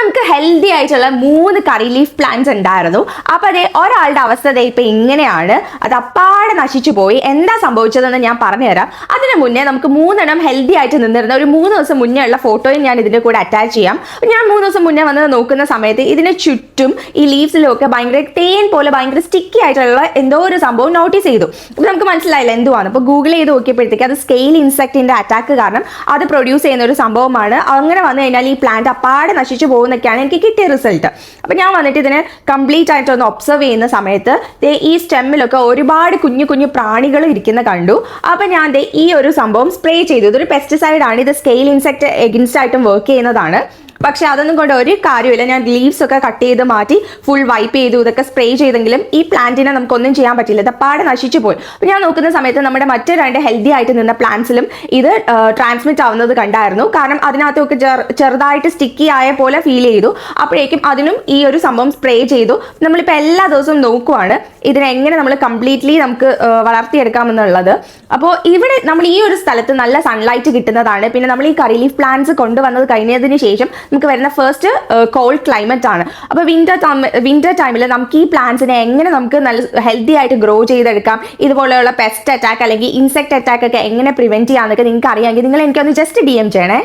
നമുക്ക് ഹെൽത്തി ആയിട്ടുള്ള മൂന്ന് കറി ലീഫ് പ്ലാന്റ്സ് ഉണ്ടായിരുന്നു. അപ്പൊ അതെ ഒരാളുടെ അവസ്ഥ ഇപ്പൊ ഇങ്ങനെയാണ്. അത് അപ്പാടെ നശിച്ചു പോയി. എന്താ സംഭവിച്ചതെന്ന് ഞാൻ പറഞ്ഞുതരാം. അതിനു മുന്നേ നമുക്ക് മൂന്നെണ്ണം ഹെൽത്തി ആയിട്ട് നിന്നിരുന്ന ഒരു മൂന്ന് ദിവസം മുന്നേ ഉള്ള ഫോട്ടോയും ഞാൻ ഇതിന്റെ കൂടെ അറ്റാച്ച് ചെയ്യാം. ഞാൻ മൂന്ന് ദിവസം മുന്നേ വന്ന് നോക്കുന്ന സമയത്ത് ഇതിന് ചുറ്റും ഈ ലീവ്സിലും ഒക്കെ ഭയങ്കര തേൻ പോലെ ഭയങ്കര സ്റ്റിക്കി ആയിട്ടുള്ള എന്തോ ഒരു സംഭവം നോട്ടീസ് ചെയ്തു. അപ്പൊ നമുക്ക് മനസ്സിലായില്ല എന്തുവാണ്? അപ്പൊ ഗൂഗിൾ ചെയ്ത് നോക്കിയപ്പോഴത്തേക്ക് അത് സ്കെയിൽ ഇൻസെക്റ്റിന്റെ അറ്റാക്ക് കാരണം അത് പ്രൊഡ്യൂസ് ചെയ്യുന്ന ഒരു സംഭവമാണ്. അങ്ങനെ വന്നു കഴിഞ്ഞാൽ ഈ പ്ലാന്റ് അപ്പാടെ നശിച്ചു പോകുന്നൊക്കെയാണ് എനിക്ക് കിട്ടിയ റിസൾട്ട് അപ്പൊ ഞാൻ വന്നിട്ട് ഇതിനെ കംപ്ലീറ്റ് ആയിട്ട് ഒന്ന് ഒബ്സർവ് ചെയ്യുന്ന സമയത്ത് ദേ ഈ സ്റ്റെമ്മിലൊക്കെ ഒരുപാട് കുഞ്ഞു കുഞ്ഞു പ്രാണികൾ ഇരിക്കുന്ന കണ്ടു. അപ്പൊ ഞാൻ ദേ ഈ ഒരു സംഭവം സ്പ്രേ ചെയ്തു. ഇതൊരു ആണ്. ഇത് സ്കെയിൽ ഇൻസെക്ട് എഗൻസ്റ്റ് ആയിട്ടും വർക്ക് ചെയ്യുന്നതാണ്. പക്ഷെ അതൊന്നും കൊണ്ട് ഒരു കാര്യമില്ല ഞാൻ ലീവ്സ് ഒക്കെ കട്ട് ചെയ്ത് മാറ്റി ഫുൾ വൈപ്പ് ചെയ്തു ഇതൊക്കെ സ്പ്രേ ചെയ്തെങ്കിലും ഈ പ്ലാന്റിനെ നമുക്കൊന്നും ചെയ്യാൻ പറ്റില്ല. ഇത് പാടെ നശിച്ചു പോയി. അപ്പോൾ ഞാൻ നോക്കുന്ന സമയത്ത് നമ്മുടെ മറ്റു രണ്ട് ഹെൽത്തി ആയിട്ട് നിന്ന പ്ലാന്റ്സിലും ഇത് ട്രാൻസ്മിറ്റ് ആവുന്നത് കണ്ടായിരുന്നു. കാരണം അതിനകത്തൊക്കെ ചെറുതായിട്ട് സ്റ്റിക്കി ആയ പോലെ ഫീൽ ചെയ്തു. അപ്പോഴേക്കും അതിനും ഈ ഒരു സംഭവം സ്പ്രേ ചെയ്തു. നമ്മളിപ്പോൾ എല്ലാ ദിവസവും നോക്കുവാണ് ഇതിനെങ്ങനെ നമ്മൾ കംപ്ലീറ്റ്ലി നമുക്ക് വളർത്തിയെടുക്കാമെന്നുള്ളത്. അപ്പോൾ ഇവിടെ നമ്മൾ ഈ ഒരു സ്ഥലത്ത് നല്ല സൺലൈറ്റ് കിട്ടുന്നതാണ്. പിന്നെ നമ്മൾ ഈ കറി ലീഫ് പ്ലാന്റ്സ് കൊണ്ടുവന്നത് കഴിഞ്ഞതിന് ശേഷം നമുക്ക് വരുന്ന ഫസ്റ്റ് കോൾഡ് ക്ലൈമറ്റ് ആണ്. അപ്പോൾ വിന്റർ വിന്റർ ടൈമിൽ നമുക്ക് ഈ പ്ലാന്റ്സിനെ എങ്ങനെ നമുക്ക് നല്ല ഹെൽത്തി ആയിട്ട് ഗ്രോ ചെയ്തെടുക്കാം? ഇതുപോലെയുള്ള പെസ്റ്റ് അറ്റാക്ക് അല്ലെങ്കിൽ ഇൻസെക്ട് അറ്റാക്ക് ഒക്കെ എങ്ങനെ പ്രിവെന്റ് ചെയ്യാന്നൊക്കെ നിങ്ങൾക്ക് അറിയാമെങ്കിൽ നിങ്ങൾ എനിക്കൊന്ന് ജസ്റ്റ് ഡി എം ചെയ്യണേ.